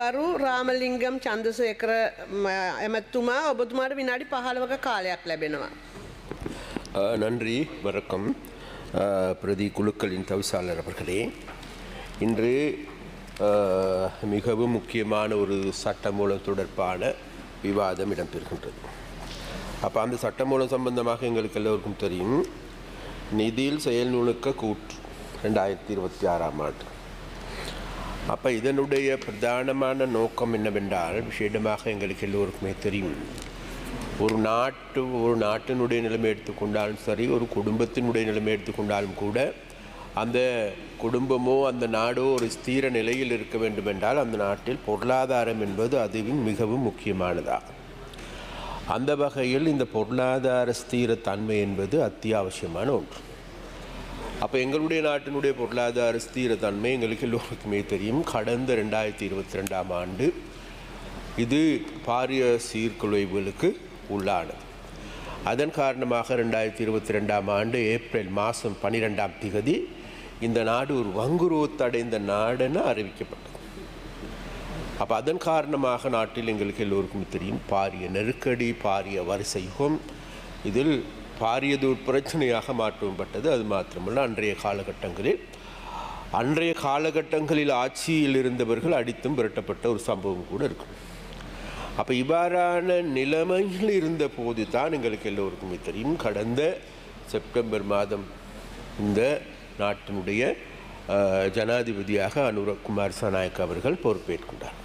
අරු රාමලිංගම් චන්දසේකර ඇමැත්තුමා ඔබතුමාට විනාඩි පහළවක කාලයක් ලැබෙනවා. அஹ், நன்றி வணக்கம் அஹ், பிரதி குழுக்களின் தவிசாளர் அவர்களே இன்று அஹ், மிகவும் முக்கியமான ஒரு சட்டமூலம் தொடர்பான விவாதம் இடம்பெறுகின்றது அப்போ அந்த சட்டமூலம் சம்பந்தமாக எங்களுக்கு எல்லோருக்கும் தெரியும் நிதியில் செயல் நுணுக்க கூற்று ரெண்டாயிரத்தி இருபத்தி ஆறாம் ஆண்டு அப்போ இதனுடைய பிரதானமான நோக்கம் என்னவென்றால் விஷேடமாக எங்களுக்கு எல்லோருக்குமே தெரியும். ஒரு நாட்டு ஒரு நாட்டினுடைய நிலைமை எடுத்துக்கொண்டாலும் சரி ஒரு குடும்பத்தினுடைய நிலைமை எடுத்துக்கொண்டாலும் கூட அந்த குடும்பமோ அந்த நாடோ ஒரு ஸ்தீர நிலையில் இருக்க வேண்டுமென்றால் அந்த நாட்டில் பொருளாதாரம் என்பது அதுவும் மிகவும் முக்கியமானதாக அந்த வகையில் இந்த பொருளாதார ஸ்திரத்தன்மை என்பது அத்தியாவசியமான ஒன்று. அப்போ எங்களுடைய நாட்டினுடைய பொருளாதார ஸ்தீரத்தன்மை எங்களுக்கு எல்லோருக்குமே தெரியும். கடந்த ரெண்டாயிரத்தி இருபத்தி ரெண்டாம் ஆண்டு இது பாரிய சீர்குலைவுகளுக்கு உள்ளானது. அதன் காரணமாக ரெண்டாயிரத்தி இருபத்தி ரெண்டாம் ஆண்டு ஏப்ரல் மாதம் பன்னிரெண்டாம் திகதி இந்த நாடு ஒரு வங்குரோத்தடைந்த நாடென அறிவிக்கப்பட்டது. அப்போ அதன் காரணமாக நாட்டில் எங்களுக்கு எல்லோருக்கும் தெரியும். பாரிய நெருக்கடி பாரிய வரிசை யுகம் இதில் பாரியது பிரச்சனையாக மாற்றப்பட்டது. அது மாத்திரமல்ல அன்றைய காலகட்டங்களில். அன்றைய காலகட்டங்களில் ஆட்சியில் இருந்தவர்கள் அடித்தும் விரட்டப்பட்ட ஒரு சம்பவம் கூட இருக்கும். அப்போ இவ்வாறான நிலைமையில் இருந்த போது தான் எங்களுக்கு எல்லோருக்குமே தெரியும் கடந்த செப்டம்பர் மாதம் இந்த நாட்டினுடைய ஜனாதிபதியாக ஜனாதிபதியாக அனுரகுமார் சனாயக் அவர்கள் பொறுப்பேற்கின்றார்.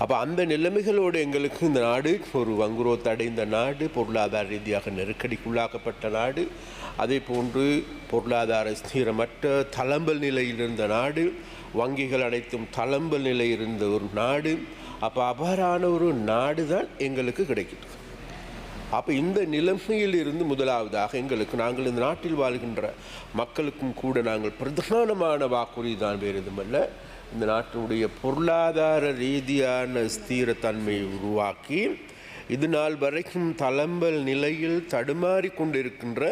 அப்போ அந்த நிலைமைகளோடு எங்களுக்கு இந்த நாடு ஒரு வங்குரோத்தடைந்த நாடு பொருளாதார ரீதியாக நெருக்கடிக்குள்ளாக்கப்பட்ட நாடு அதே போன்று பொருளாதார ஸ்திரமற்ற தளம்பல் நிலையில் இருந்த நாடு வங்கிகள் அனைத்தும் தளம்பல் நிலையில் இருந்த ஒரு நாடு அப்போ அபாரான ஒரு நாடு தான் எங்களுக்கு கிடைக்கிறது அப்போ இந்த நிலைமையில் இருந்து முதலாவதாக எங்களுக்கு நாங்கள் இந்த நாட்டில் வாழ்கின்ற மக்களுக்கும் கூட நாங்கள் பிரதானமான வாக்குறுதி தான் வேறு எதுவுமல்ல இந்த நாட்டினுடைய பொருளாதார ரீதியான ஸ்தீரத்தன்மையை உருவாக்கி இது நாள் வரைக்கும் தளம்பல் நிலையில் தடுமாறி கொண்டிருக்கின்ற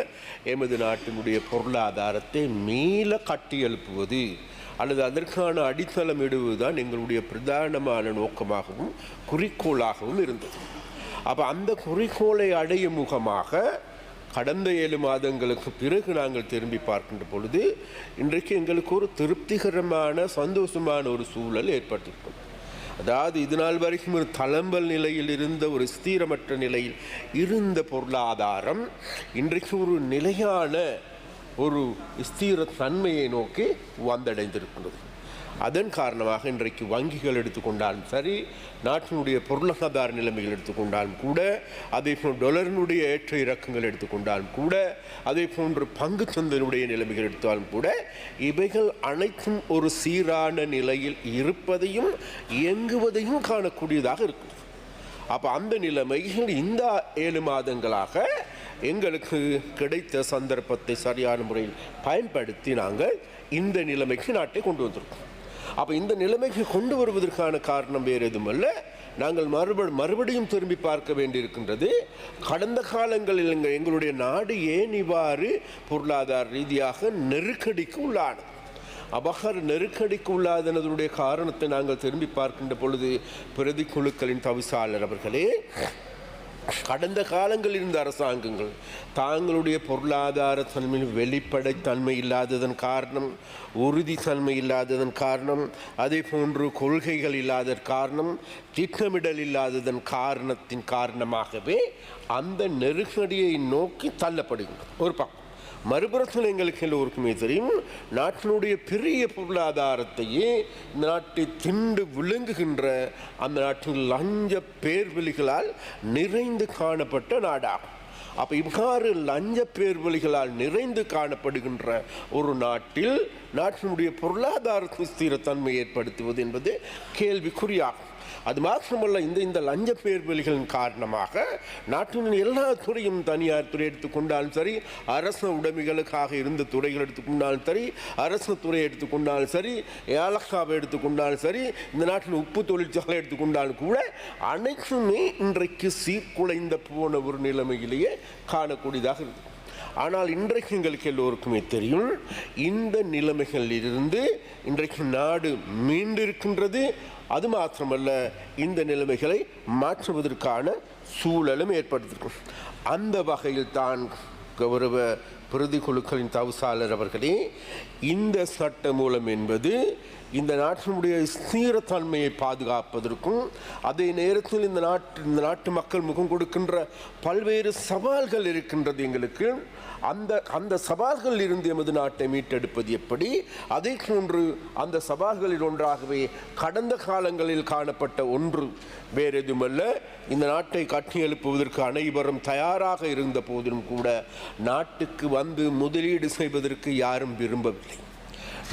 எமது நாட்டினுடைய பொருளாதாரத்தை மீள கட்டியெழுப்புவது அல்லது அதற்கான அடித்தளம் இடுவதுதான் எங்களுடைய பிரதானமான நோக்கமாகவும் குறிக்கோளாகவும் இருந்தது. அப்போ அந்த குறிக்கோளை அடையும் முகமாக கடந்த ஏழு மாதங்களுக்கு பிறகு நாங்கள் திரும்பி பார்க்கின்ற பொழுது இன்றைக்கு எங்களுக்கு ஒரு திருப்திகரமான சந்தோஷமான ஒரு சூழல் ஏற்பட்டிருக்கும். அதாவது இது நாள் வரைக்கும் ஒரு தளம்பல் நிலையில் இருந்த ஒரு ஸ்தீரமற்ற நிலையில் இருந்த பொருளாதாரம் இன்றைக்கு ஒரு நிலையான ஒரு ஸ்தீர தன்மையை நோக்கி வந்தடைந்திருக்கிறது. அதன் காரணமாக இன்றைக்கு வங்கிகள் எடுத்துக்கொண்டாலும் சரி நாட்டினுடைய பொருளாதார நிலைமைகள் எடுத்துக்கொண்டாலும் கூட அதே போன்று டொலரினுடைய ஏற்ற இறக்கங்கள் எடுத்துக்கொண்டாலும் கூட அதே போன்று பங்கு சந்தையினுடைய நிலைமைகள் எடுத்தாலும் கூட இவைகள் அனைத்தும் ஒரு சீரான நிலையில் இருப்பதையும் இயங்குவதையும் காணக்கூடியதாக இருக்கும். அப்போ அந்த நிலைமைகள் இந்த ஏழு மாதங்களாக எங்களுக்கு கிடைத்த சந்தர்ப்பத்தை சரியான முறையில் பயன்படுத்தி நாங்கள் இந்த நிலைமைக்கு நாட்டை கொண்டு வந்திருக்கோம். அப்போ இந்த நிலைமைக்கு கொண்டு வருவதற்கான காரணம் வேறு எதுவுமல்ல. நாங்கள் மறுபடி மறுபடியும் திரும்பி பார்க்க வேண்டியிருக்கின்றது. கடந்த காலங்களில் எங்களுடைய நாடு ஏன் இவ்வாறு பொருளாதார ரீதியாக நெருக்கடிக்கு உள்ளானது? அபகர் நெருக்கடிக்கு உள்ளாதனதுடைய காரணத்தை நாங்கள் திரும்பி பார்க்கின்ற பொழுது பிரதி குழுக்களின் தவிசாளர் அவர்களே கடந்த காலங்களில் இருந்த அரசாங்கங்கள் தாங்களுடைய பொருளாதார தன்மையில் வெளிப்படைத்தன்மை இல்லாததன் காரணம் உறுதித்தன்மை இல்லாததன் காரணம் அதே போன்று கொள்கைகள் இல்லாததன் காரணம் திட்டமிடல் இல்லாததன் காரணத்தின் காரணமாகவே அந்த நெருக்கடியை நோக்கி தள்ளப்படுகின்றன. ஒரு பக்கம். மறுபுறத்தில் எங்களுக்கு எல்லோருக்குமே தெரியும் நாட்டினுடைய பெரிய பொருளாதாரத்தையே இந்த நாட்டை திண்டு விழுங்குகின்ற அந்த நாட்டின் லஞ்ச பேர்வெளிகளால் நிறைந்து காணப்பட்ட நாடாகும். அப்போ இவ்வாறு லஞ்ச பேர்வழிகளால் நிறைந்து காணப்படுகின்ற ஒரு நாட்டில் நாட்டினுடைய பொருளாதார ஸ்திரத்தன்மை ஏற்படுத்துவது என்பது கேள்விக்குறியாகும். அது மாத்திரமல்ல இந்த இந்த லஞ்ச பேர்வெளிகளின் காரணமாக நாட்டின் எல்லா துறையும் தனியார் துறை எடுத்துக்கொண்டாலும் சரி அரசு உடைமைகளுக்காக இருந்த துறைகள் எடுத்துக்கொண்டாலும் சரி அரசு துறை எடுத்துக்கொண்டாலும் சரி ஏலக்காவை எடுத்துக்கொண்டாலும் சரி இந்த நாட்டின் உப்பு தொழிற்சாலை எடுத்துக்கொண்டாலும் கூட அனைத்துமே இன்றைக்கு சீர்குலைந்த போன ஒரு நிலைமையிலேயே காணக்கூடியதாக இருக்குது ஆனால் இன்றைக்கு எங்களுக்கு எல்லோருக்குமே தெரியும் இந்த நிலைமைகளிலிருந்து இன்றைக்கு நாடு மீண்டிருக்கின்றது அது மாத்திரமல்ல இந்த நிலைமைகளை மாற்றுவதற்கான சூழலும் ஏற்படுத்திருக்கும். அந்த வகையில் தான் கௌரவ பிரதி குழுக்களின் தவசாளர் அவர்களே இந்த சட்ட மூலம் என்பது இந்த நாட்டினுடைய ஸ்தீரத்தன்மையை பாதுகாப்பதற்கும் அதே நேரத்தில் இந்த நாட்டு இந்த நாட்டு மக்கள் முகம் கொடுக்கின்ற பல்வேறு சவால்கள் இருக்கின்றது எங்களுக்கு. அந்த அந்த சவால்களில் இருந்து எமது நாட்டை மீட்டெடுப்பது எப்படி? அதே போன்று அந்த சவால்களில் ஒன்றாகவே கடந்த காலங்களில் காணப்பட்ட ஒன்று வேறு எதுவுமல்ல இந்த நாட்டை கட்டி எழுப்புவதற்கு அனைவரும் தயாராக இருந்த போதிலும் கூட நாட்டுக்கு வந்து முதலீடு செய்வதற்கு யாரும் விரும்பவில்லை.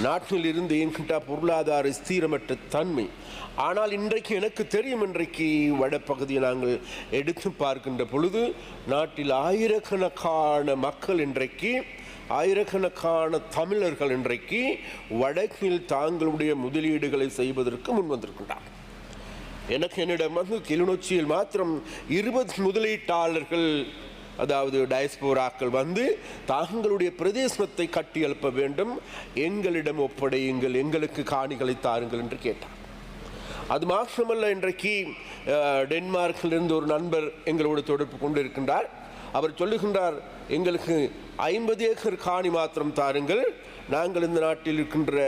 நாட்டில் இருந்து என்கிட்ட பொருளாதார ஸ்தீரமற்ற தன்மை. ஆனால் இன்றைக்கு எனக்கு தெரியும் இன்றைக்கு வடப்பகுதியை நாங்கள் எடுத்து பார்க்கின்ற பொழுது நாட்டில் ஆயிரக்கணக்கான மக்கள் இன்றைக்கு ஆயிரக்கணக்கான தமிழர்கள் இன்றைக்கு வடக்கில் தாங்களுடைய முதலீடுகளை செய்வதற்கு முன் வந்திருக்கின்றார் எனக்கு என்னிடம் வந்து கிளிநொச்சியில் மாத்திரம் இருபது முதலீட்டாளர்கள் அதாவது டயஸ்போராக்கள் வந்து தாங்களுடைய பிரதேசத்தை கட்டி எழுப்ப வேண்டும். எங்களிடம் ஒப்படையுங்கள் எங்களுக்கு காணிகளை தாருங்கள் என்று கேட்டார். அது மாத்திரமல்ல இன்றைக்கு டென்மார்க்கிலிருந்து ஒரு நண்பர் எங்களோடு தொடர்பு கொண்டு இருக்கின்றார் அவர் சொல்லுகின்றார் எங்களுக்கு ஐம்பது ஏக்கர் காணி மாத்திரம் தாருங்கள். நாங்கள் இந்த நாட்டில் இருக்கின்ற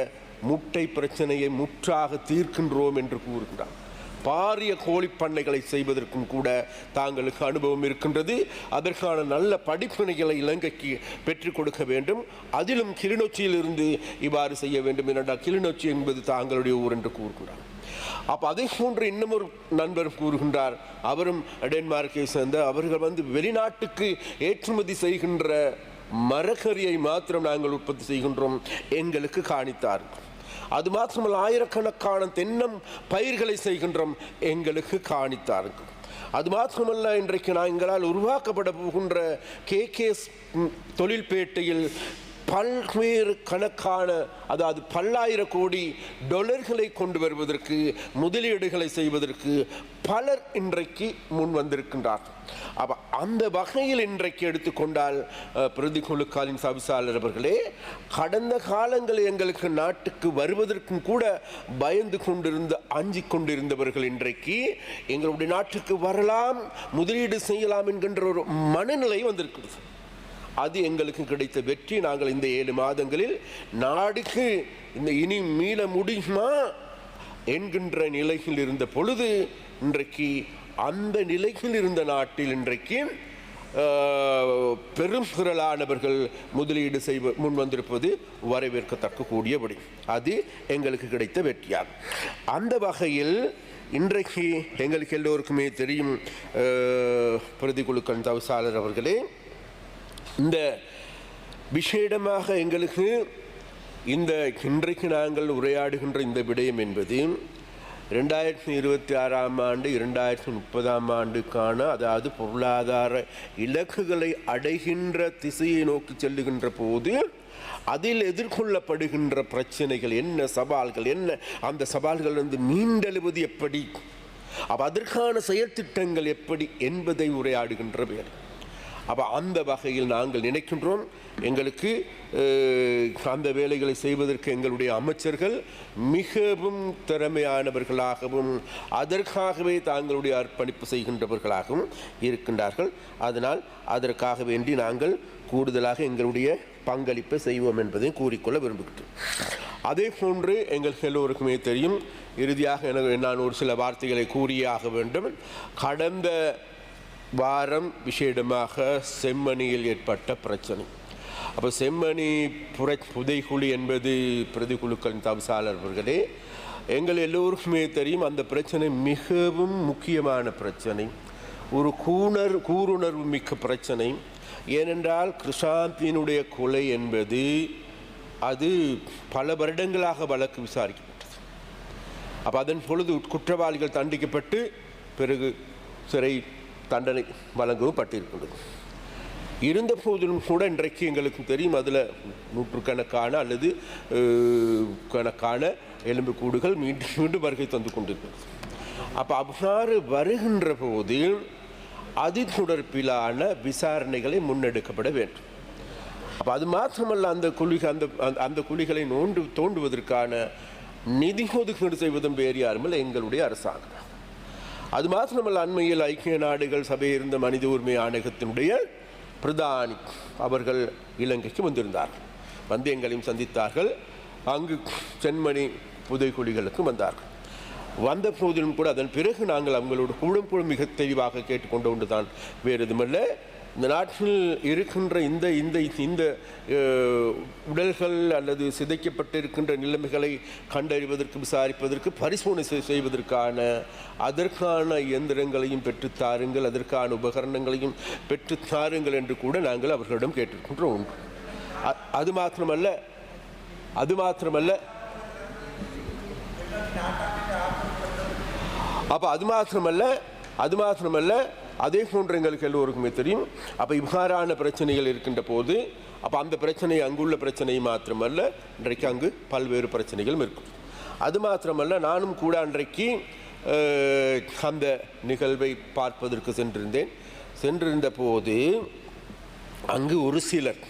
முட்டை பிரச்சனையை முற்றாக தீர்க்கின்றோம் என்று கூறுகின்றார். பாரிய கோழி பண்ணைகளை செய்வதற்கும் கூட தாங்களுக்கு அனுபவம் இருக்கின்றது. அதற்கான நல்ல படிப்பினைகளை இலங்கைக்கு பெற்றுக் கொடுக்க வேண்டும். அதிலும் கிளிநொச்சியில் இருந்து இவ்வாறு செய்ய வேண்டும் என்றால் கிளிநொச்சி என்பது தாங்களுடைய ஊர் என்று கூறுகிறார் அப்போ அதை போன்று இன்னும் ஒரு நண்பர் கூறுகின்றார். அவரும் டென்மார்க்கை சேர்ந்த அவர்கள் வந்து வெளிநாட்டுக்கு ஏற்றுமதி செய்கின்ற மரக்கறியை மாத்திரம் நாங்கள் உற்பத்தி செய்கின்றோம் எங்களுக்கு காணித்தார்கள் அது மாத்திரமல்ல ஆயிரக்கணக்கான தென்னம் பயிர்களை செய்கின்றோம் எங்களுக்கு காணித்தார்கள். அது மாத்திரமல்ல இன்றைக்கு நான் எங்களால் உருவாக்கப்பட போகின்ற கே கே தொழில்பேட்டையில் பல்வேறு கணக்கான அதாவது பல்லாயிர கோடி டொலர்களை கொண்டு வருவதற்கு முதலீடுகளை செய்வதற்கு பலர் இன்றைக்கு முன் வந்திருக்கின்றார்கள் அப்போ அந்த வகையில் இன்றைக்கு எடுத்துக்கொண்டால் பிரதி குழுக்காலின் சவிசாளர் அவர்களே கடந்த காலங்களில் எங்களுக்கு நாட்டுக்கு வருவதற்கும் கூட பயந்து கொண்டிருந்த அஞ்சி கொண்டிருந்தவர்கள் இன்றைக்கு எங்களுடைய நாட்டுக்கு வரலாம் முதலீடு செய்யலாம் என்கின்ற ஒரு மனநிலை வந்திருக்கிறது. அது எங்களுக்கு கிடைத்த வெற்றி. நாங்கள் இந்த ஏழு மாதங்களில் நாடுக்கு இந்த இனி மீள முடியுமா என்கின்ற நிலையில் இருந்த பொழுது இன்றைக்கு அந்த நிலையில் இருந்த நாட்டில் இன்றைக்கு பெரும் திரளானவர்கள் முதலீடு செய்வ முன் வந்திருப்பது வரவேற்கத்தக்க கூடியபடி அது எங்களுக்கு கிடைத்த வெற்றியாகும். அந்த வகையில் இன்றைக்கு எங்களுக்கு எல்லோருக்குமே தெரியும் பிரதி பிரதிகுழுக்கள் தவசாளர் அவர்களே இந்த விசேடமாக எங்களுக்கு இந்த இன்றைக்கு நாங்கள் உரையாடுகின்ற இந்த விடயம் என்பது ரெண்டாயிரத்தி இருபத்தி ஆறாம் ஆண்டு இரண்டாயிரத்தி முப்பதாம் ஆண்டுக்கான அதாவது பொருளாதார இலக்குகளை அடைகின்ற திசையை நோக்கி செல்லுகின்ற போது அதில் எதிர்கொள்ளப்படுகின்ற பிரச்சனைகள் என்ன சவால்கள் என்ன அந்த சவால்கள் வந்து மீண்டெழுவது எப்படி அப்ப அதற்கான செயற்திட்டங்கள் எப்படி என்பதை உரையாடுகின்ற வேலை. அப்போ அந்த வகையில் நாங்கள் நினைக்கின்றோம். எங்களுக்கு அந்த வேலைகளை செய்வதற்கு எங்களுடைய அமைச்சர்கள் மிகவும் திறமையானவர்களாகவும் அதற்காகவே தாங்களுடைய அர்ப்பணிப்பு செய்கின்றவர்களாகவும் இருக்கின்றார்கள். அதனால் அதற்காக வேண்டி நாங்கள் கூடுதலாக எங்களுடைய பங்களிப்பை செய்வோம் என்பதையும் கூறிக்கொள்ள விரும்புகிறேன் அதே போன்று எங்கள் எல்லோருக்குமே தெரியும் இறுதியாக எனக்கு நான் ஒரு சில வார்த்தைகளை கூறியாக வேண்டும். கடந்த வாரம் விசேடமாக செம்மணியில் ஏற்பட்ட பிரச்சனை. அப்போ செம்மணி புர புதைக்குழி என்பது பிரதிக்குழுக்களின் தவசாளர்களே எங்கள் எல்லோருக்குமே தெரியும் அந்த பிரச்சனை மிகவும் முக்கியமான பிரச்சனை. ஒரு கூணர் கூருணர்வு மிக்க பிரச்சனை. ஏனென்றால் கிருஷாந்தினுடைய கொலை என்பது அது பல வருடங்களாக வழக்கு விசாரிக்கப்பட்டது. அப்போ அதன் பொழுது குற்றவாளிகள் தண்டிக்கப்பட்டு பிறகு சிறை தண்டனை வழங்கப்பட்டிருக்கிறது இருந்த போதிலும் கூட இன்றைக்கு எங்களுக்கு தெரியும் அதில் நூற்றுக்கணக்கான அல்லது கணக்கான எலும்புக்கூடுகள் மீண்டும் மீண்டும் வருகை தந்து கொண்டிருக்கிறது. அப்போ அவ்வாறு வருகின்ற போது அது தொடர்பிலான விசாரணைகளை முன்னெடுக்கப்பட வேண்டும். அப்போ அது மாத்திரமல்ல அந்த குழி அந்த அந்த- அந்த குழிகளை நோண்டு தோண்டுவதற்கான நிதி ஒதுக்கீடு செய்வதும் வேறு யாருமில்லை எங்களுடைய அரசாங்கம். அது மாத்திரமல்ல அண்மையில் ஐக்கிய நாடுகள் சபை இருந்த மனித உரிமை ஆணையத்தினுடைய பிரதானி அவர்கள் இலங்கைக்கு வந்திருந்தார்கள் வந்து எங்களையும் சந்தித்தார்கள். அங்கு சென்மணி புதைக்குழிகளுக்கு வந்தார்கள். வந்த போதிலும் கூட அதன் பிறகு நாங்கள் அவங்களோட குழும் குழு மிக தெளிவாக கேட்டுக்கொண்டு ஒன்று தான் வேறு எதுவுமில்லை. இந்த நாட்டில் இருக்கின்ற இந்த இந்த இந்த உடல்கள் அல்லது சிதைக்கப்பட்டிருக்கின்ற நிலைமைகளை கண்டறிவதற்கு விசாரிப்பதற்கு பரிசோதனை செய்வதற்கான அதற்கான இயந்திரங்களையும் பெற்றுத் தாருங்கள் அதற்கான உபகரணங்களையும் பெற்றுத் தாருங்கள் என்று கூட நாங்கள் அவர்களிடம் கேட்டிருக்கின்ற ஒன்று அது மாத்திரமல்ல அது மாத்திரமல்ல அப்போ அது மாத்திரமல்ல அது மாத்திரமல்ல அதே போன்று எங்களுக்கு எல்லோருக்குமே தெரியும். அப்போ இவ்வாறான பிரச்சனைகள் இருக்கின்ற போது அப்போ அந்த பிரச்சனை அங்குள்ள பிரச்சனை மாத்திரமல்ல இன்றைக்கு அங்கு பல்வேறு பிரச்சனைகளும் இருக்கும். அது மாத்திரமல்ல நானும் கூட அன்றைக்கு அந்த நிகழ்வை பார்ப்பதற்கு சென்றிருந்தேன். சென்றிருந்த போது அங்கு ஒரு சிலர்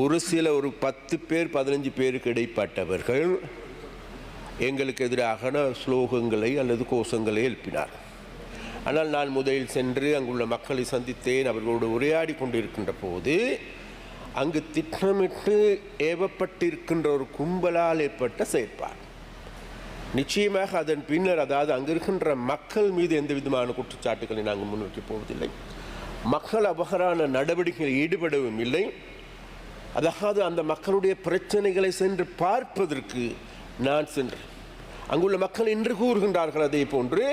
ஒரு சில ஒரு பத்து பேர் பதினஞ்சு பேருக்கு இடைப்பட்டவர்கள் எங்களுக்கு எதிராக ஸ்லோகங்களை அல்லது கோஷங்களை எழுப்பினார் ஆனால் நான் முதலில் சென்று அங்குள்ள மக்களை சந்தித்தேன். அவர்களோடு உரையாடி கொண்டிருக்கின்ற போது அங்கு திட்டமிட்டு ஏவப்பட்டிருக்கின்ற ஒரு கும்பலால் ஏற்பட்ட செயற்பாடு. நிச்சயமாக அதன் பின்னர் அதாவது அங்கு இருக்கின்ற மக்கள் மீது எந்த விதமான குற்றச்சாட்டுகளை நாங்கள் முன்னோக்கி போவதில்லை. மக்கள் அபகரான நடவடிக்கைகளில் ஈடுபடவும் இல்லை. அதாவது அந்த மக்களுடைய பிரச்சனைகளை சென்று பார்ப்பதற்கு நான் சென்றேன். அங்குள்ள மக்கள் இன்று கூறுகின்றார்கள் அதே போன்று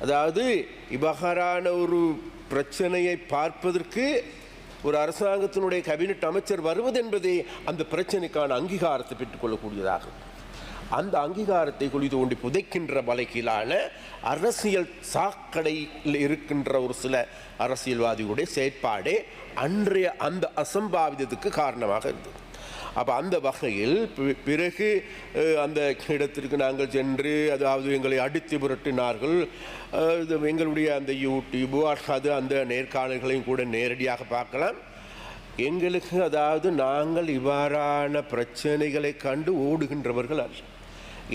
அதாவது இவ்வகாரான ஒரு பிரச்சனையை பார்ப்பதற்கு ஒரு அரசாங்கத்தினுடைய கேபினட் அமைச்சர் வருவது என்பதே அந்த பிரச்சனைக்கான அங்கீகாரத்தை பெற்றுக்கொள்ளக்கூடியதாகும் அந்த அங்கீகாரத்தை குளித்து கொண்டு புதைக்கின்ற வழக்கிலான அரசியல் சாக்கடையில் இருக்கின்ற ஒரு சில அரசியல்வாதிகளுடைய செயற்பாடே அன்றைய அந்த அசம்பாவிதத்துக்கு காரணமாக இருந்தது. அப்போ அந்த வகையில் பிறகு அந்த இடத்திற்கு நாங்கள் சென்று அதாவது எங்களை அடித்து புரட்டினார்கள் இது எங்களுடைய அந்த யூடியூபோ அது அந்த நேர்காணல்களையும் கூட நேரடியாக பார்க்கலாம். எங்களுக்கு அதாவது நாங்கள் இவ்வாறான பிரச்சனைகளை கண்டு ஓடுகின்றவர்கள் அல்ல.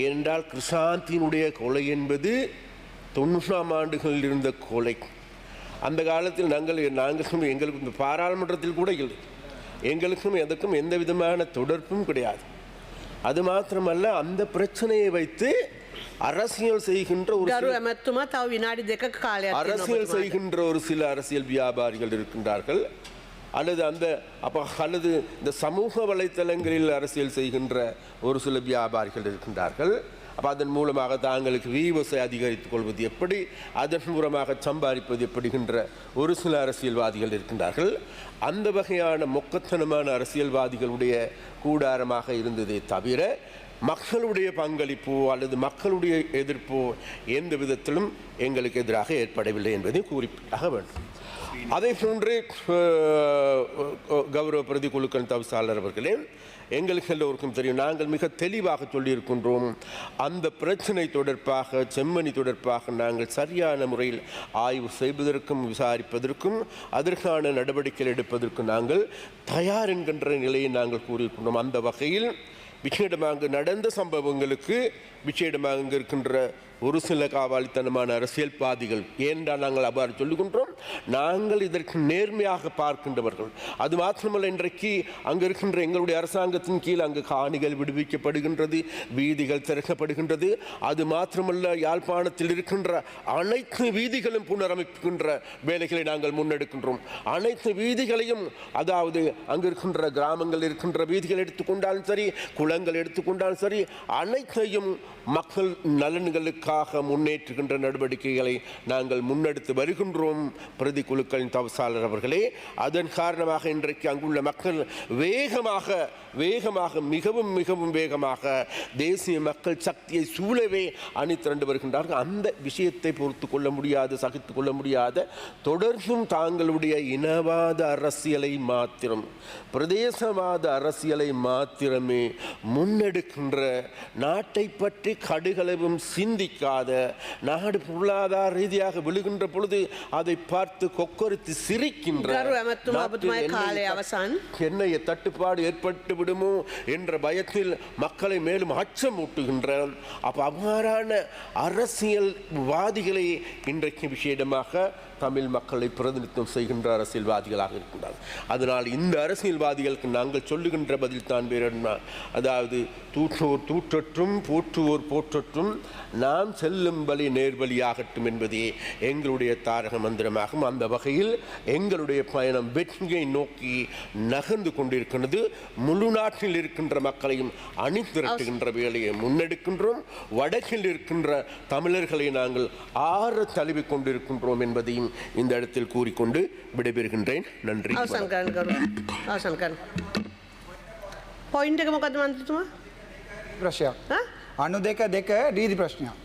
என்றால் கிருஷாந்தினுடைய கொலை என்பது தொண்ணூறாம் ஆண்டுகளில் இருந்த கொலை. அந்த காலத்தில் நாங்கள் நாங்கள் எங்களுக்கு இந்த பாராளுமன்றத்தில் கூட இல்லை. எங்களுக்கும் எதுக்கும் எந்த விதமான தொடர்பும் கிடையாது. அது மாத்திரமல்ல அந்த பிரச்சனையை வைத்து அரசியல் செய்கின்ற ஒரு அரசியல் செய்கின்ற ஒரு சில அரசியல் வியாபாரிகள் இருக்கின்றார்கள். அல்லது அந்த அப்போ அல்லது இந்த சமூக வலைத்தளங்களில் அரசியல் செய்கின்ற ஒரு சில வியாபாரிகள் இருக்கின்றார்கள். அப்போ அதன் மூலமாக தாங்களுக்கு விவசாய அதிகரித்துக் கொள்வது எப்படி? அதன் மூலமாக சம்பாதிப்பது எப்படிகின்ற ஒரு சில அரசியல்வாதிகள் இருக்கின்றார்கள். அந்த வகையான மொக்கத்தனமான அரசியல்வாதிகளுடைய கூடாரமாக இருந்ததே தவிர மக்களுடைய பங்களிப்போ அல்லது மக்களுடைய எதிர்ப்போ எந்த விதத்திலும் எங்களுக்கு எதிராக ஏற்படவில்லை என்பதை குறிப்பிட்டாக வேண்டும். அதை போன்று கௌரவ பிரதி குழுக்கள் தவிசாளர் அவர்களே எங்களுக்கு எல்லோருக்கும் தெரியும் நாங்கள் மிக தெளிவாக சொல்லியிருக்கின்றோம் அந்த பிரச்சனை தொடர்பாக செம்மணி தொடர்பாக நாங்கள் சரியான முறையில் ஆய்வு செய்வதற்கும் விசாரிப்பதற்கும் அதற்கான நடவடிக்கைகள் எடுப்பதற்கும் நாங்கள் தயார் என்கின்ற நிலையை நாங்கள் கூறியிருக்கின்றோம். அந்த வகையில் விசேடமாக நடந்த சம்பவங்களுக்கு விசேடமாக இருக்கின்ற ஒரு சில காவாலித்தனமான அரசியல்வாதிகள் ஏனென்றால் நாங்கள் அவ்வாறு சொல்லுகின்றோம்? நாங்கள் இதற்கு நேர்மையாக பார்க்கின்றவர்கள். அது மாத்திரமல்ல இன்றைக்கு அங்கு இருக்கின்ற எங்களுடைய அரசாங்கத்தின் கீழ் அங்கு காணிகள் விடுவிக்கப்படுகின்றது வீதிகள் திறக்கப்படுகின்றது. அது மாத்திரமல்ல யாழ்ப்பாணத்தில் இருக்கின்ற அனைத்து வீதிகளும் புனரமைக்கின்ற வேலைகளை நாங்கள் முன்னெடுக்கின்றோம். அனைத்து வீதிகளையும் அதாவது அங்கு இருக்கின்ற கிராமங்கள் இருக்கின்ற வீதிகள் எடுத்துக்கொண்டாலும் சரி குளங்கள் எடுத்துக்கொண்டாலும் சரி அனைத்தையும் மக்கள் நலன்களுக்கு நலன்களுக்காக முன்னேற்றுகின்ற நடவடிக்கைகளை நாங்கள் முன்னெடுத்து வருகின்றோம். பிரதி குழுக்களின் தவசாளர் அவர்களே அதன் காரணமாக இன்றைக்கு அங்குள்ள மக்கள் வேகமாக வேகமாக மிகவும் மிகவும் வேகமாக தேசிய மக்கள் சக்தியை சூழவே அணித்திரண்டு வருகின்றார்கள். அந்த விஷயத்தை பொறுத்து கொள்ள முடியாது சகித்து கொள்ள முடியாத. தொடர்ந்தும் தாங்களுடைய இனவாத அரசியலை மாத்திரம் பிரதேசவாத அரசியலை மாத்திரமே முன்னெடுக்கின்ற நாட்டை பற்றி கடுகளவும் சிந்திக்க சிந்திக்காத நாடு பொருளாதார ரீதியாக விழுகின்ற பொழுது அதை பார்த்து கொக்கரித்து சிரிக்கின்ற எண்ணெய தட்டுப்பாடு ஏற்பட்டு விடுமோ என்ற பயத்தில் மக்களை மேலும் அச்சம் ஊட்டுகின்ற அப்போ அவ்வாறான அரசியல்வாதிகளை இன்றைக்கு விஷயமாக தமிழ் மக்களை பிரதிநிதித்துவம் செய்கின்ற அரசியல்வாதிகளாக இருக்கின்றார் அதனால் இந்த அரசியல்வாதிகளுக்கு நாங்கள் சொல்லுகின்ற பதில் தான் வேறு அதாவது தூற்றுவோர் தூற்றற்றும் போற்றுவோர் போற்றற்றும் நாம் செல்லும் வழி நேர்வழியாகட்டும் என்பதே எங்களுடைய தாரக மந்திரமாகும் அந்த வகையில் எங்களுடைய பயணம் வெற்றியை நோக்கி நகர்ந்து கொண்டிருக்கிறது முழு நாட்டில் இருக்கின்ற மக்களையும் அணிதிரட்டுகின்ற வேலையை முன்னெடுக்கின்றோம் வடக்கில் இருக்கின்ற தமிழர்களை நாங்கள் ஆற தழுவி கொண்டிருக்கின்றோம் என்பதையும் இந்த இடத்தில் கூறிக்கொண்டு விடைபெறுகின்றேன் நன்றி අවසන් කරන්න කරු අවසන් කරන්න. පොයින්ට එක මොකද මන්තතුමා ප්‍රශ්යක්. ඈ? අනු දෙක දෙක රීදි ප්‍රශ්නයක්.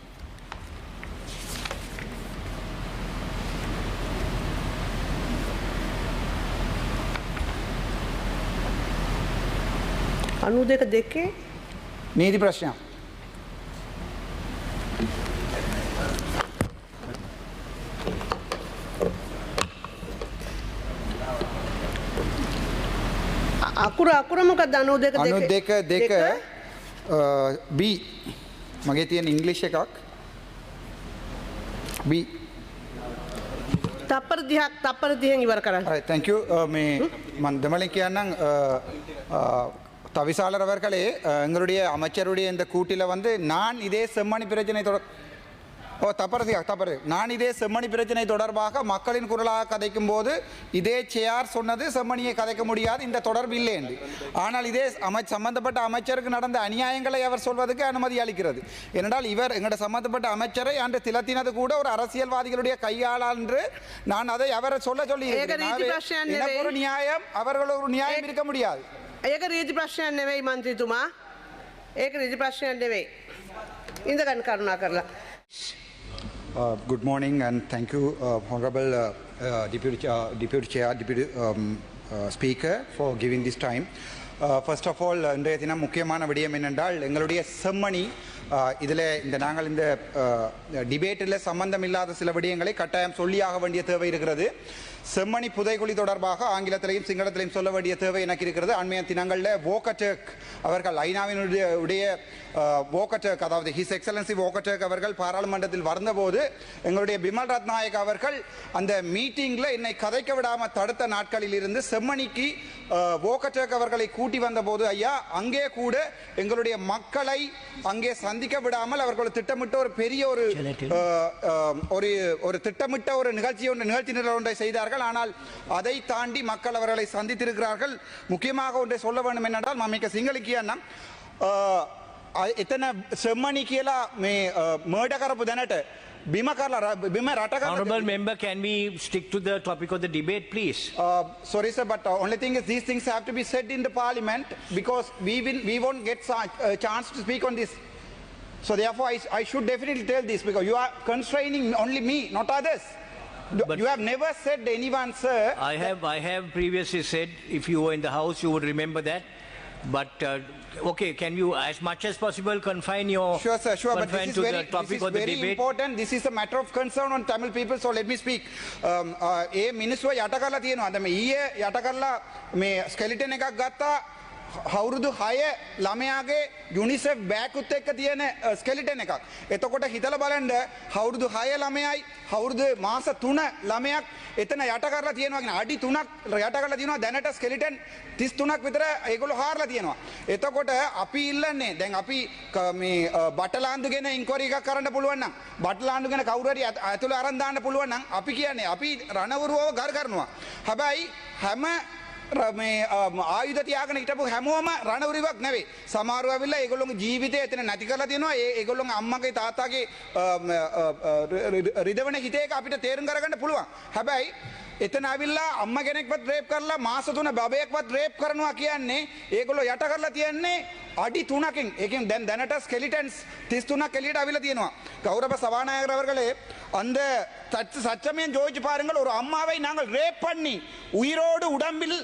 අනු දෙක දෙකේ? නීති ප්‍රශ්නයක්. අකුර අකුර මොකක්ද අනු දෙක අනු දෙක? දෙක බී මගේ තියෙන ඉංගලිෂ් එකක්. බී තප්පර දිහක් තප්පර දිහෙන් ඉවර කරන්න. තැංක මේ මන් දෙමලින් කියන්නම් தவிசாளர் அவர்களே எங்களுடைய அமைச்சருடைய இந்த கூட்டில் வந்து நான் இதே செம்மணி பிரச்சனை தொடர் ஓ தப்பறதியா தப்பறது. நான் இதே செம்மணி பிரச்சனை தொடர்பாக மக்களின் குரலாக கதைக்கும் போது இதே சேர் சொன்னது செம்மணியை கதைக்க முடியாது இந்த தொடர்பு இல்லை என்று. ஆனால் இதே அமை சம்பந்தப்பட்ட அமைச்சருக்கு நடந்த அநியாயங்களை அவர் சொல்வதற்கு அனுமதி அளிக்கிறது. ஏனென்றால் இவர் எங்களோட சம்பந்தப்பட்ட அமைச்சரை அன்று திலத்தினது கூட ஒரு அரசியல்வாதிகளுடைய கையாளால் என்று நான் அதை அவரை சொல்ல சொல்லி ஒரு. நியாயம் அவர்கள் ஒரு நியாயம் இருக்க முடியாது. ඒක රීති ප්‍රශ්නයක් නෙවෙයි මන්ත්‍රීතුමා ඒක රීති ප්‍රශ්නයක් නෙවෙයි. ඉඳගන්න කරුණා කරලා. Uh, Good morning and thank you, uh, Honorable uh, uh, Deputy Chair- Deputy Chair, Deputy um, uh, Speaker for giving this time. Uh, First of all, இன்றைய தினம் முக்கியமான விடயம் என்னென்றால் எங்களுடைய செம்மணி இதில் இந்த நாங்கள் இந்த டிபேட்டில் சம்பந்தம் இல்லாத சில விடயங்களை கட்டாயம் சொல்லியாக வேண்டிய தேவை இருக்கிறது. செம்மணி புதைகுழி தொடர்பாக ஆங்கிலத்திலையும் சிங்களத்திலையும் சொல்ல வேண்டிய தேவை எனக்கு இருக்கிறது. அண்மைய தினங்களில் வோகட்டேக் அவர்கள் ஐநாவினுடைய உடைய வோகட்டேக் அதாவது ஹிஸ் எக்ஸலன்சி வோகட்டேக் அவர்கள் பாராளுமன்றத்தில் வந்தபோது எங்களுடைய பிமல் ரத்நாயக் அவர்கள் அந்த மீட்டிங்கில் என்னை கதைக்க விடாமல் தடுத்த நாட்களில் இருந்து செம்மணிக்கு வோகட்டேக் அவர்களை கூட்டி வந்தபோது ஐயா அங்கே கூட எங்களுடைய மக்களை அங்கே சந்திக்க விடாமல் அவர்கள் திட்டமிட்ட ஒரு பெரிய ஒரு அஹ், அஹ், ஒரு ஒரு திட்டமிட்ட ஒரு நிகழ்ச்சி ஒன்று நிகழ்ச்சி நிரல் ஒன்றை செய்தார்கள் ஆனால் அதை தாண்டி மக்கள் அவர்களை சந்தித்திருக்கிறார்கள் முக்கியமாக ஒன்றை சொல்ல வேண்டும் என்னென்றால் මමික සිංහලිකියන්නම් එතන සෙම්මණි කියලා මේ මර්ඩ කරපු දැනට බිම කරලා ර- බිම රට Honorable member, can we stick to the topic of the debate, please? sorry sir but uh, only thing is these things have to be said in the parliament because we will we won't get a chance to speak on this so therefore I, I should definitely tell this because you are constraining only me not others But- you have never said anyone sir I have, I have previously said, if you were in the house, you would remember that. But, uh, okay, can you, as much as possible, confine your, Sure, sir, sure, but confine this is to very, the this topic is of the very debate? important. This is a matter of concern on Tamil people, so let me speak. Um, uh, ඒ මිනිස්සුව යට කරලා තියෙනවා. දැන් මේ ඊයේ යට කරලා මේ ස්කෙලිටන් එකක් ගත්තා. අවුරුදු 6 ළමයාගේ යුනිසෙෆ් බෑග් එක්ක තියෙන ස්කෙලිටන් එකක්. එතකොට හිතලා බලන්න අවුරුදු 6 ළමයයි අවුරුදු මාස 3 ළමයක් එතන යට කරලා තියෙනවා කියන අඩි 3ක් යට කරලා තියෙනවා දැනට ස්කෙලිටන් 33ක් විතර ඒගොල්ලෝ හාරලා තියෙනවා. එතකොට අපි ඉල්ලන්නේ දැන් අපි ක- මේ අ, බටලාන්දුගෙන ඉන්කොරි එකක් කරන්න පුළුවන් නම් බටලාන්දුගෙන කවුරු හරි ඇත- ඇතුළේ අරන් දාන්න පුළුවන් නම් අපි කියන්නේ අපි රණවරුවව ගර කරනවා. හැබැයි හැම ර- මේ ආයුධ තියාගෙන හිටපු හැමෝම රණවුරුවක් නෙවෙයි. සමහරව ඇවිල්ලා ඒගොල්ලෝගේ ජීවිතය එතන නැති කරලා තියෙනවා. ඒ ඒගොල්ලෝගේ අම්මගේ තාත්තාගේ රිදවන හිතේක අපිට තේරුම් කරගන්න පුළුවන්. හැබැයි එතන ඇවිල්ලා අම්ම කෙනෙක්වත් රේප් කරලා මාස තුන බබයෙක්වත් රේප් කරනවා කියන්නේ ඒගොල්ලෝ යට කරලා තියන්නේ අඩි තුනකින් ඒකෙන් දැන් දැනට ස්කෙලිටන්ස් 33ක් එළියට අවිලා තියෙනවා. ගෞරව සභානායකවරගලේ අන්ද சற்று சச்சமயம் ஜோதிச்சு பாருங்கள். ஒரு அம்மாவை நாங்கள் ரேப் பண்ணி உயிரோடு உடம்பில்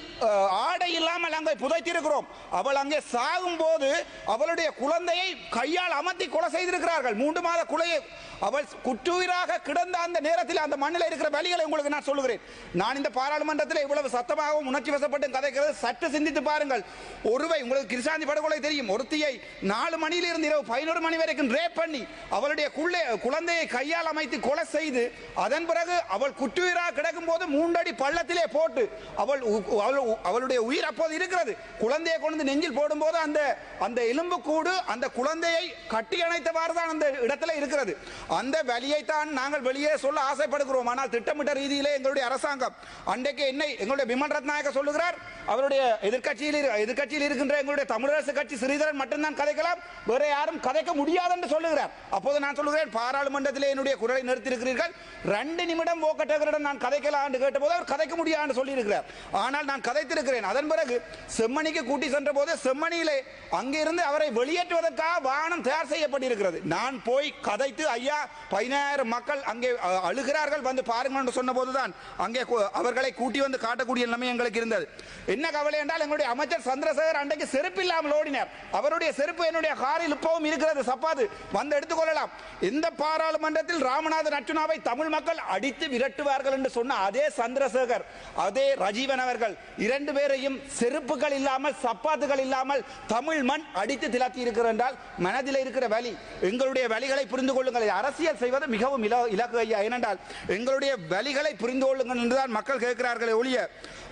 ஆடை இல்லாமல் அங்கே புதைத்திருக்கிறோம். அவள் அங்கே சாகும் போது அவளுடைய குழந்தையை கையால் அமர்த்தி கொலை செய்திருக்கிறார்கள். மூன்று மாத குலையை அவள் குற்றுயிராக கிடந்த அந்த நேரத்தில் அந்த மண்ணில் இருக்கிற வழிகளை உங்களுக்கு நான் சொல்லுகிறேன். நான் இந்த பாராளுமன்றத்தில் இவ்வளவு சத்தமாகவும் உணர்ச்சி வசப்பட்டு கதைக்கிறது சற்று சிந்தித்து பாருங்கள். ஒருவை உங்களுக்கு கிருஷாந்தி படுகொலை தெரியும். ஒருத்தியை நாலு மணியிலிருந்து இரவு பதினோரு மணி வரைக்கும் ரேப் பண்ணி அவளுடைய குள்ளே குழந்தையை கையால் அமைத்து கொலை செய்து அதன் பிறகு அவள் குற்றுயிராக கிடக்கும் போது மூன்றடி பள்ளத்திலே போட்டு அவள் உ- அவள் அவளுடைய உயிர் அப்போது இருக்கிறது. குழந்தையை கொண்டு நெஞ்சில் போடும்போது அந்த அந்த எலும்பு கூடு அந்த குழந்தையை கட்டி அணைத்தவாறு தான் அந்த இடத்துல இருக்கிறது. அந்த வழியைத்தான் நாங்கள் வெளியே சொல்ல ஆசைப்படுகிறோம். ஆனால் திட்டமிட்ட ரீதியிலே எங்களுடைய அரசாங்கம் அன்றைக்கு என்னை எங்களுடைய பிமன் ரத்நாயக சொல்லுகிறார். அவருடைய எதிர்க்கட்சியில் இரு- எதிர்க்கட்சியில் இருக்கின்ற எங்களுடைய தமிழரசு கட்சி ஸ்ரீதரன் மட்டும்தான் கதைக்கலாம். வேற யாரும் கதைக்க முடியாது என்று சொல்லுகிறார். அப்போது நான் சொல்லுகிறேன் பாராளுமன்றத்திலே என்னுடைய குரலை நிறுத்தியிருக்கிறீர்கள். ரெண்டு நிமிடம் ஓக்கட்டகரிடம் நான் கதைக்கலாம் என்று கேட்டபோது அவர் கதைக்க முடியாது சொல்லியிருக்கிறார். ஆனால் நான் கதைத்திருக்கிறேன். அதன் பிறகு செம்மணிக்கு கூட்டி சென்ற போது செம்மணியிலே அங்கிருந்து அவரை வெளியேற்றுவதற்காக வாகனம் தயார் செய்யப்பட்டிருக்கிறது. நான் போய் கதைத்து ஐயா பதினாயிரம் மக்கள் அங்கே அழுகிறார்கள் வந்து பாருங்கள் என்று சொன்ன போதுதான் அங்கே அவர்களை கூட்டி வந்து காட்டக்கூடிய நிலைமை எங்களுக்கு இருந்தது. என்ன கவலை என்றால் எங்களுடைய அமைச்சர் சந்திரசேகர் அன்றைக்கு செருப்பு இல்லாமல் ஓடினார். அவருடைய செருப்பு என்னுடைய காரில் இப்பவும் இருக்கிறது சப்பாது. வந்து எடுத்துக்கொள்ளலாம். இந்த பாராளுமன்றத்தில் ராமநாதன் அர்ஜுனாவை தமிழ் மக்கள் அடித்து விரட்டுவார்கள் என்று சொன்ன அதே சந்திரசேகர் அதே ரஜீவன் அவர்கள் இரண்டு பேரையும் செருப்புகள் இல்லாமல் சப்பாத்துகள் இல்லாமல் தமிழ் மண் அடித்து திலாத்தி இருக்கிறது என்றால் மனதில் இருக்கிற வழி எங்களுடைய வழிகளை புரிந்து கொள்ளுங்கள். அரசியல் செய்வது மிகவும் இல இலக்கு ஐயா ஏனென்றால் எங்களுடைய வலிகளை புரிந்து கொள்ளுங்கள் என்றுதான் மக்கள் கேட்கிறார்களே ஒழிய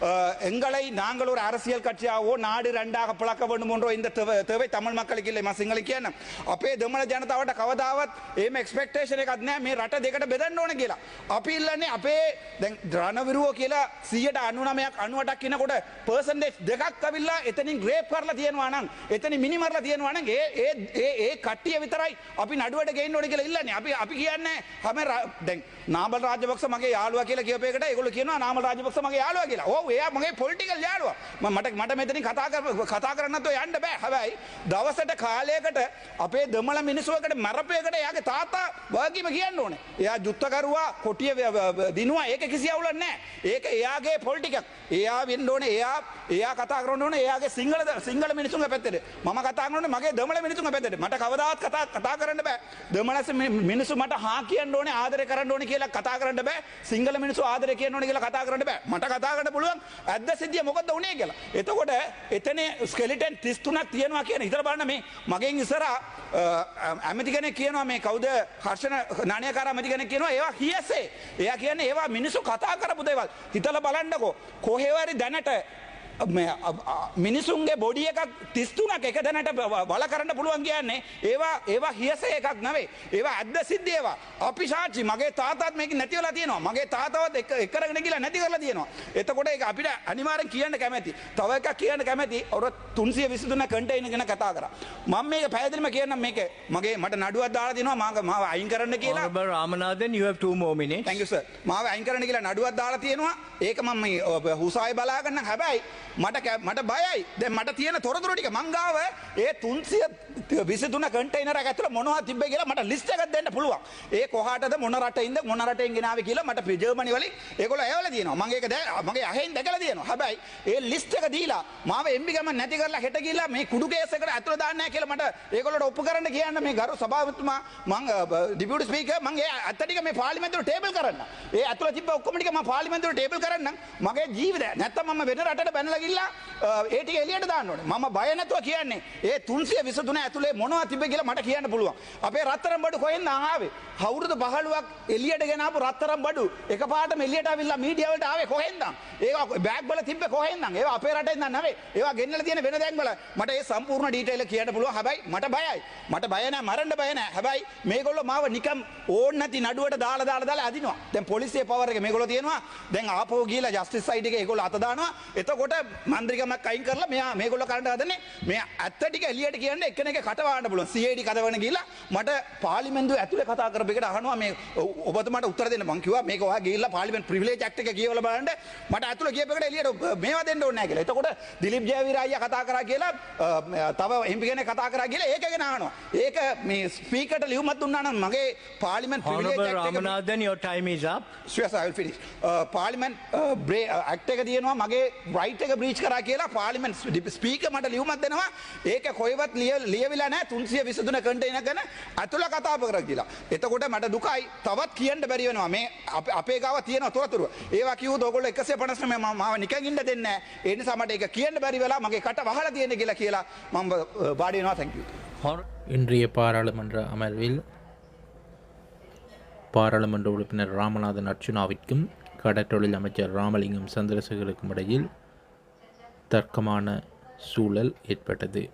அஹ், எங்களை நாங்கள் ஒரு அரசியல் கட்சியாகவோ நாடு ரெண்டாக பிளக்க வேண்டும் என்றோ இந்த தேவை தேவை தமிழ் மக்களுக்கு இல்லை මසිංහල කියන්න අපේ දෙමළ ජනතාවට කවදාවත් ඒම එක්ස්පෙක්ටේෂන එකක් නෑ මේ රට දෙකට බෙදන්න ඕන කියලා අපි ඉල්ලන්නේ අපේ දැන් ද්‍රනවිරුවෝ කියලා සියට අනුනමයක් අනුවටක් කියනකොට පර්සන්ඩේජ් දෙකක් ඇවිල්ලා එතනින් ග්‍රේප් කරලා තියෙනවා නම් එතන මිනිමරලා තියෙනවා නම් ඒ ඒ ඒ ඒ කට්ටිය විතරයි අපි නඩුවට ගේන්න ඕනේ කියලා ඉල්ලන්නේ අපි අපි කියන්නේ හැම ර- දැන් නාමල් රාජපක්ෂ මගේ යාළුවා කියලා කියපේකට ඒගොල්ලෝ කියනවා නාමල් රාජපක්ෂ මගේ යාළුවා කියලා. ඔව් එයා මගේ පොලිටිකල් යාළුවා. මම මට මට මෙතනින් කතා කර කතා කරන්න නැතුව යන්න බෑ. හැබැයි දවසට කාලයකට අපේ දෙමළ මිනිස්සුවකට මරපයකට එයාගේ තාත්තා වගකීම කියන්න ඕනේ. එයා ජුත්තකරුවා කොටිය ව්‍ය- ව්‍ය- ව්‍ය- දිනුවා ඒක කිසි අවුලක් නැහැ. ඒක එයාගේ පොලිටිකක්. එයා වෙන්න ඕනේ එයා එයා කතා කරන්න ඕනේ එයාගේ සිංහල සිංහල මිනිසුන්ගේ පැත්තට. මම කතා කරන්නේ මගේ දෙමළ මිනිසුන්ගේ පැත්තට. මට කවදාවත් කතා කතා කරන්න බෑ. දෙමළස මි- මිනිස්සු මට හා කියන්න ඕනේ ආදරය කරන්න ඕනේ කියලා කතා කරන්න බෑ. සිංහල මිනිස්සු ආදරය කියන්න ඕනේ කියලා කතා කරන්න බෑ. මට කතා කරන්න පුළුවන් ඇද්ද සිද්ධිය මොකද්ද උනේ කියලා. එතකොට එතන ස්කෙලිටන් 33ක් තියෙනවා කියන හිතලා බලන්න මේ මගෙන් ඉස්සරහා අ, ඇමති කෙනෙක් කියනවා මේ කවුද හර්ෂණ නානයකාර ඇමති කෙනෙක් කියනවා ඒවා හියසේ. එයා කියන්නේ ඒවා මිනිස්සු කතා කරපු දේවල්. හිතලා බලන්නකෝ කොහෙවරි දැනට මේ අ- අ- මිනිසුන්ගේ බොඩිය එකක් තිස්තුනක් එක දැනට වල කරන්න පුළුවන් කියන්නේ ඒවා ඒවා හියසේ එකක් නවේ ඒවා ඇද්ද සිද්ධේවා අපි සාචි මගේ තාතත් මේක නැතිවලා තියෙනවා. මගේ තාතවත් එක එකරගෙන කියලා නැති කරලා තියෙනවා. එතකොට ඒක අපිට අනිවාර්යෙන් කියන්න කැමැති. තව එකක් කියන්න කැමැති ඔර 323 කන්ටේනර් ගැන කතා කරා. මම මේක පැහැදිලිම කියන්නම් මේක. මගේ මට නඩුවක් දාලා තියෙනවා මාව මාව අයින් කරන්න කියලා. Honorable Ramanathan, you have two more minutes. Thank sir මාව අයින් කරන්න කියලා නඩුවක් දාලා තියෙනවා. ඒක මම ඔබ හුසායි බලාගන්න හැබැයි මට කැ- මට බයයි. දැන් මට තියෙන තොරතුරු ටික මං ගාව ඒ 323 කන්ටේනරයක් ඇතුළේ මොනවද තිබ්බේ කියලා මට ලිස්ට් එකක් දෙන්න පුළුවන්. ඒ කොහාටද මොන රටින්ද මොන රටෙන් ගෙනාවේ කියලා මට පි- ජර්මනි වලින් ඒගොල්ලෝ ඇවලා තියෙනවා. මම ඒක දැ- මගේ අහෙන් දැකලා තියෙනවා. හැබැයි ඒ ලිස්ට් එක දීලා මාව එම්බි ගමන් නැති කරලා හෙට ගිහිල්ලා මේ කුඩු කේස් එකට ඇතුළේ දාන්න නැහැ කියලා මට ඒගොල්ලෝට ඔප්පු කරන්න කියන්න මේ ගරු සභාපතිතුමා මං ඩිපියුටි ස්පීකර් මං ඒ ඇත්ත ටික මේ පාර්ලිමේන්තුවට ටේබල් කරන්න. ඒ ඇතුළේ තිබ්බ ඔක්කොම ටික මම පාර්ලිමේන්තුවට ටේබල් කරන්න මගේ ජීවිතය. නැත්තම් මම වෙන රටට බැනලා ගිහිල්ලා අ, ඒ ටික එළියට දාන්න ඕනේ. මම බය නැතුව කියන්නේ ඒ 323 ඇතුලේ මොනවද තිබ්බේ කියලා මට කියන්න පුළුවන්. අපේ රත්තරන් බඩු කොහෙන්ද ආවේ? අවුරුදු 15ක් එළියට ගෙනාපු රත්තරන් බඩු එකපාරටම එළියට ආවිල්ලා මීඩියා වලට ආවේ කොහෙන්ද? ඒවා බෑග් වල තිබ්බේ කොහෙන්ද? ඒවා අපේ රටේ ඉඳන් නෙවෙයි. ඒවා ගෙන්නලා තියෙන වෙන දැන් වල මට ඒ සම්පූර්ණ ඩීටේල් එක කියන්න පුළුවන්. හැබැයි මට බයයි. මට බය නැහැ මරන්න බය නැහැ. හැබැයි මේගොල්ලෝ මාව නිකම් ඕන් නැති නඩුවට දාලා දාලා දාලා අදිනවා. දැන් පොලිසිය පවර් එක මේගොල්ලෝ තියෙනවා. දැන් ආපහු ගිහලා ජස්ටිස් සයිඩ් එකේ ඒගොල්ලෝ අත දානවා. එතකොට මන්ද්‍රිකමක් අයින් කරලා මෙයා මේගොල්ලෝ කරන්න හදන්නේ මේ ඇත්ත ටික එළියට කියන්න එක්කෙනෙක් කතා වහන්න පුළුවන් CID කතා වෙන ගිහලා මට පාර්ලිමේන්තුව ඇතුලේ කතා කරපු එකට අහනවා මේ ඔබතුමාට උත්තර දෙන්න මං කිව්වා මේක ඔයා ගිහිල්ලා පාර්ලිමේන්තු ප්‍රිවිලේජ් ඇක්ට් එක කියවලා බලන්න මට ඇතුලේ කියපු එකට එළියට මේවා දෙන්න ඕනේ නැහැ කියලා. එතකොට දිලීප් ජයවීර අයියා කතා කරා කියලා තව එම්පි කෙනෙක් කතා කරා කියලා ඒක ගැන අහනවා. ඒක මේ ස්පීකර්ට ලියුමක් දුන්නා නම් මගේ පාර්ලිමේන්තු ප්‍රිවිලේජ් ඇක්ට් එක Ramanathan, your time is up. Yes, I will finish. Parliament බ්‍රේ act එක තියෙනවා මගේ රයිට් එක බ්‍රීච් කරා කියලා පාර්ලිමෙන්ට් ස්පීක මට ලියුමක් දෙනවා ඒක කොයිවත් ලිය ලියවිලා නෑ තුන්සිය විසදුන කටේන ගැන ඇතුළ කතාප කර කියලා. එතකොට මට දුකයි තවත් කියන්න බැරි වෙනවා මේ අප- අපේ ගාව තියෙන තොරතුරු ඒවා කිව් දොගොල්ල එකසේ පනස්න මාව නිකගින්ට දෙන්න ඒ නිසා මට එක කියන්න බැරි වෙලා මගේ කට වහලා තියෙන කියලා කියලා මම බාඩිනවා තැංකූ. Hon- இன்றைய பாராளுமன்ற அமர்வில் பாராளுமன்ற உறுப்பினர் ராமநாதன் அர்ச்சுனாவிற்கும் கடற்றொழில் அமைச்சர் ராமலிங்கம் சந்திரசேகருக்கும் இடையில் தர்க்கமான சூழல் ஏற்பட்டது.